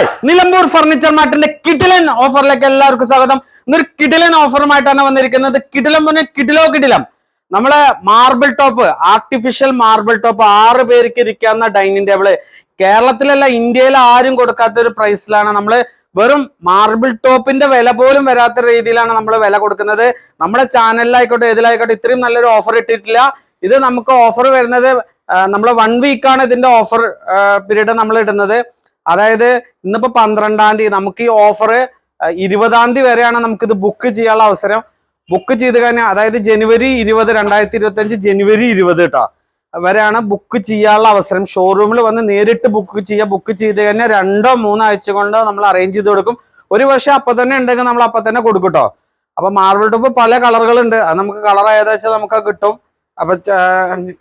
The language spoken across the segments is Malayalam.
ഹായ് നിലമ്പൂർ ഫർണിച്ചർ മാർട്ടിന്റെ കിടിലൻ ഓഫറിലേക്ക് എല്ലാവർക്കും സ്വാഗതം. ഇന്നൊരു കിടിലൻ ഓഫറുമായിട്ടാണ് വന്നിരിക്കുന്നത്. കിടിലം പറഞ്ഞ കിടിലോ കിടിലം. നമ്മളെ marble top artificial marble top ആറ് പേർക്ക് ഇരിക്കാവുന്ന ഡൈനിങ് ടേബിൾ. കേരളത്തിലല്ല ഇന്ത്യയിൽ ആരും കൊടുക്കാത്ത ഒരു പ്രൈസിലാണ് നമ്മൾ വെറും മാർബിൾ ടോപ്പിന്റെ വില പോലും വരാത്ത രീതിയിലാണ് നമ്മൾ വില കൊടുക്കുന്നത്. നമ്മുടെ ചാനലിലായിക്കോട്ടെ ഏതിലായിക്കോട്ടെ ഇത്രയും നല്ലൊരു ഓഫർ ഇട്ടിട്ടില്ല. ഇത് നമുക്ക് ഓഫർ വരുന്നത് നമ്മൾ വൺ വീക്കാണ് ഇതിന്റെ ഓഫർ പീരീഡ് നമ്മൾ ഇടുന്നത്. അതായത് ഇന്നിപ്പോ പന്ത്രണ്ടാം തീയതി നമുക്ക് ഈ ഓഫർ ഇരുപതാം തീയതി വരെയാണ് നമുക്ക് ഇത് ബുക്ക് ചെയ്യാനുള്ള അവസരം. ബുക്ക് ചെയ്ത് കഴിഞ്ഞാൽ അതായത് ജനുവരി ഇരുപത് രണ്ടായിരത്തി ഇരുപത്തി അഞ്ച് ജനുവരി ഇരുപത് കേട്ടോ വരെയാണ് ബുക്ക് ചെയ്യാനുള്ള അവസരം. ഷോറൂമിൽ വന്ന് നേരിട്ട് ബുക്ക് ചെയ്യുക ബുക്ക് ചെയ്ത് കഴിഞ്ഞാൽ രണ്ടോ മൂന്നോ ആഴ്ച കൊണ്ടോ നമ്മൾ അറേഞ്ച് ചെയ്ത് കൊടുക്കും. ഒരു പക്ഷേ അപ്പൊ തന്നെ ഉണ്ടെങ്കിൽ നമ്മൾ അപ്പൊ തന്നെ കൊടുക്കും അപ്പൊ മാർബിൾ ടോപ്പ് പല കളറുകളുണ്ട് അത് നമുക്ക് കളർ ഏതാ വെച്ചാൽ നമുക്ക് കിട്ടും. അപ്പൊ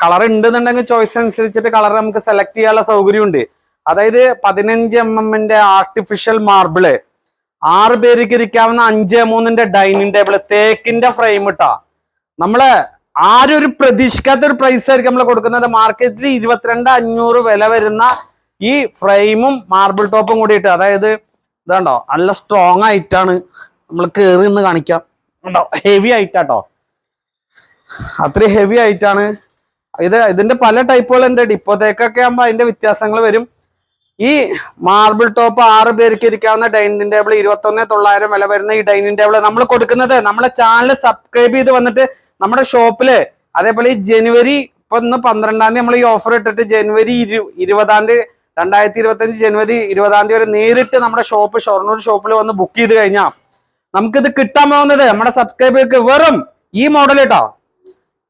കളർ ഉണ്ടെന്നുണ്ടെങ്കിൽ ചോയ്സ് അനുസരിച്ചിട്ട് കളർ നമുക്ക് സെലക്ട് ചെയ്യാനുള്ള സൗകര്യമുണ്ട്. അതായത് പതിനഞ്ച് എം എമ്മിന്റെ ആർട്ടിഫിഷ്യൽ മാർബിൾ ആറ് പേർക്ക് ഇരിക്കാവുന്ന അഞ്ച് മൂന്നിന്റെ ഡൈനിങ് ടേബിൾ തേക്കിന്റെ ഫ്രെയിം ഇട്ടാ നമ്മൾ ആരും ഒരു പ്രതീക്ഷിക്കാത്ത ഒരു പ്രൈസ് ആയിരിക്കും നമ്മൾ കൊടുക്കുന്നത്. മാർക്കറ്റിൽ ഇരുപത്തിരണ്ട് അഞ്ഞൂറ് വില വരുന്ന ഈ ഫ്രെയിമും മാർബിൾ ടോപ്പും കൂടിയിട്ട് അതായത് ഇതാണ്ടോ നല്ല സ്ട്രോങ് ആയിട്ടാണ് നമ്മൾ കയറി നിന്ന് കാണിക്കാം. ഉണ്ടോ? ഹെവി ആയിട്ടാട്ടോ അത്രയും ഹെവി ആയിട്ടാണ് ഇത് ഇതിന്റെ പല ടൈപ്പുകൾ ഉണ്ട് ഡിപ്പോത്തേക്കൊക്കെ ആകുമ്പോൾ അതിന്റെ വ്യത്യാസങ്ങൾ വരും. ഈ മാർബിൾ ടോപ്പ് ആറ് പേർക്ക് ഇരിക്കാവുന്ന ഡൈനിങ് ടേബിൾ ഇരുപത്തൊന്ന് തൊള്ളായിരം വില വരുന്ന ഈ ഡൈനിങ് ടേബിൾ നമ്മൾ കൊടുക്കുന്നത്. നമ്മളെ ചാനൽ സബ്സ്ക്രൈബ് ചെയ്ത് വന്നിട്ട് നമ്മുടെ ഷോപ്പിൽ അതേപോലെ ഈ ജനുവരി ഇപ്പൊ ഇന്ന് പന്ത്രണ്ടാം തീയതി നമ്മൾ ഈ ഓഫർ ഇട്ടിട്ട് ജനുവരി ഇരു ഇരുപതാം തീയതി രണ്ടായിരത്തി ഇരുപത്തി അഞ്ച് ജനുവരി ഇരുപതാം തീയതി വരെ നേരിട്ട് നമ്മുടെ ഷോപ്പ് ഷൊർണൂർ ഷോപ്പിൽ വന്ന് ബുക്ക് ചെയ്ത് കഴിഞ്ഞാൽ നമുക്കിത് കിട്ടാൻ പോകുന്നത് നമ്മുടെ സബ്സ്ക്രൈബർക്ക് വെറും ഈ മോഡൽ കേട്ടോ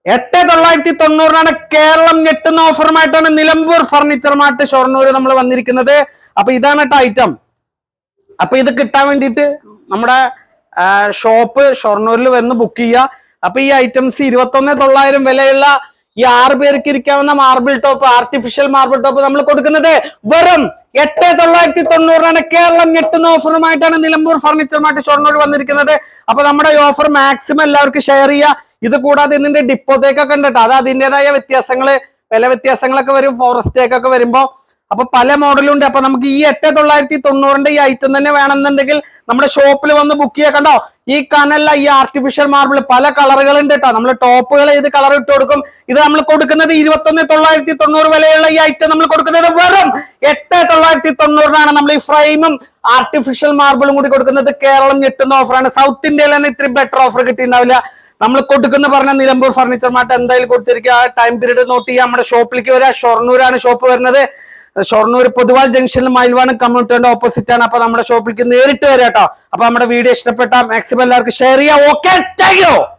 എട്ട് തൊള്ളായിരത്തി തൊണ്ണൂറിനാണ് കേരളം ഞെട്ടുന്ന ഓഫറുമായിട്ടാണ് നിലമ്പൂർ ഫർണിച്ചർ മാർട്ട് ഷൊർണൂർ നമ്മൾ വന്നിരിക്കുന്നത്. അപ്പൊ ഇതാണ് കേട്ടോ ഐറ്റം അപ്പൊ ഇത് കിട്ടാൻ വേണ്ടിയിട്ട് നമ്മുടെ ഷോപ്പ് ഷൊർണൂരിൽ വന്ന് ബുക്ക് ചെയ്യുക. അപ്പൊ ഈ ഐറ്റംസ് ഇരുപത്തൊന്ന് തൊള്ളായിരം വിലയുള്ള ഈ ആറ് പേർക്ക് ഇരിക്കാവുന്ന marble top artificial marble top നമ്മൾ കൊടുക്കുന്നത് വെറും എട്ട് തൊള്ളായിരത്തി തൊണ്ണൂറിനാണ് കേരളം ഞെട്ടുന്ന ഓഫറുമായിട്ടാണ് നിലമ്പൂർ ഫർണിച്ചർ മാർട്ട് ഷൊർണൂർ വന്നിരിക്കുന്നത്. അപ്പൊ നമ്മുടെ ഈ ഓഫർ മാക്സിമം എല്ലാവർക്കും ഷെയർ ചെയ്യുക. ഇത് കൂടാതെ ഇതിന്റെ ഡിപ്പോത്തേക്കൊക്കെ ഉണ്ട് അത് അതിന്റെതായ വ്യത്യാസങ്ങൾ വില വ്യത്യാസങ്ങളൊക്കെ വരും ഫോറസ്റ്റേക്കൊക്കെ വരുമ്പോ. അപ്പൊ പല മോഡലും ഉണ്ട്. അപ്പൊ നമുക്ക് ഈ എട്ട് തൊള്ളായിരത്തി തൊണ്ണൂറിന്റെ ഈ ഐറ്റം തന്നെ വേണമെന്നുണ്ടെങ്കിൽ നമ്മുടെ ഷോപ്പിൽ വന്ന് ബുക്ക് ചെയ്യാം കണ്ടോ? ഈ കനല്ല ഈ ആർട്ടിഫിഷ്യൽ മാർബിൾ പല കളറുകളുണ്ട് കേട്ടോ. നമ്മൾ ടോപ്പുകൾ ഏത് കളർ ഇട്ട് കൊടുക്കും? ഇത് നമ്മൾ കൊടുക്കുന്നത് ഇരുപത്തൊന്ന് തൊള്ളായിരത്തി തൊണ്ണൂറ് വിലയുള്ള ഈ ഐറ്റം നമ്മൾ കൊടുക്കുന്നത് വെറും എട്ട് തൊള്ളായിരത്തി തൊണ്ണൂറിനാണ് നമ്മൾ ഈ ഫ്രെയിമും ആർട്ടിഫിഷ്യൽ മാർബിളും കൂടി കൊടുക്കുന്നത് കേരളം ഞെട്ടുന്ന ഓഫറാണ് സൗത്ത് ഇന്ത്യയിൽ തന്നെ ഇത്രയും ബെറ്റർ ഓഫർ കിട്ടിയിട്ടുണ്ടാവില്ല. നമ്മൾ കൊടുക്കുന്ന പറഞ്ഞ നിലമ്പൂർ ഫർണിച്ചർ മാർട്ട് എന്തായാലും കൊടുത്തിരിക്കുക. ആ ടൈം പീരീഡ് നോട്ട് ചെയ്യുക നമ്മുടെ ഷോപ്പിലേക്ക് വരിക ഷൊർണൂരാണ് ഷോപ്പ് വരുന്നത്. ഷൊർണൂർ പൊതുവാൾ ജംഗ്ഷനിൽ മയിൽവാണ് കമ്മ്യൂണിറ്റിയുടെ ഓപ്പോസിറ്റ് ആണ്. അപ്പൊ നമ്മുടെ ഷോപ്പിലേക്ക് നേരിട്ട് വരാം കേട്ടോ. അപ്പൊ നമ്മുടെ വീഡിയോ ഇഷ്ടപ്പെട്ട മാക്സിമം എല്ലാവർക്കും ഷെയർ ചെയ്യാം. Okay thank